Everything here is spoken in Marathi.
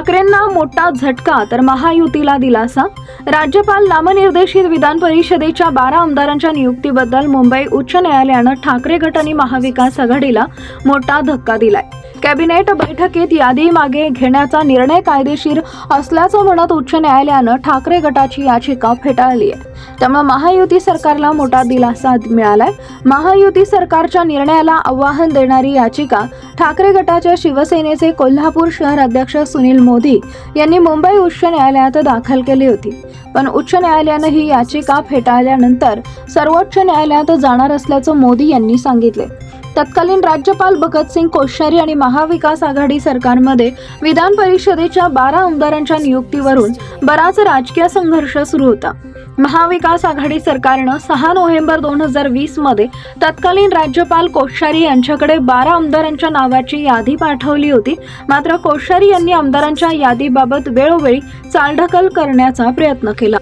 ठाकरेंना मोठा झटका तर महायुतीला दिलासा. राज्यपाल नामनिर्देशित विधान परिषदेच्या बारा आमदारांच्या नियुक्तीबद्दल मुंबई उच्च न्यायालयानं ठाकरे गट आणि महाविकास आघाडीला मोठा धक्का दिलाय. कॅबिनेट बैठकीत यादी मागे घेण्याचा निर्णय कायदेशीर असल्याचं म्हणत उच्च न्यायालयानं ठाकरे गटाची याचिका फेटाळली आहे. त्यामुळे महायुती सरकारला मोठा दिलासा मिळालाय. महायुती सरकारच्या निर्णयाला आव्हान देणारी याचिका ठाकरे गटाच्या शिवसेनेचे कोल्हापूर शहर अध्यक्ष सुनील मोदी यांनी मुंबई उच्च न्यायालयात दाखल केली होती. पण उच्च न्यायालयानं ही याचिका फेटाळल्यानंतर सर्वोच्च न्यायालयात जाणार असल्याचं मोदी यांनी सांगितले तत्कालीन राज्यपाल भगतसिंग कोश्यारी आणि महाविकास आघाडी सरकारमध्ये विधान परिषदेच्या बारा आमदारांच्या नियुक्तीवरून बराच राजकीय संघर्ष सुरू होता. महाविकास आघाडी सरकारनं सहा नोव्हेंबर दोन हजार वीसमध्ये तत्कालीन राज्यपाल कोश्यारी यांच्याकडे बारा आमदारांच्या नावाची यादी पाठवली होती. मात्र कोश्यारी यांनी आमदारांच्या यादीबाबत वेळोवेळी चालढकल करण्याचा प्रयत्न केला.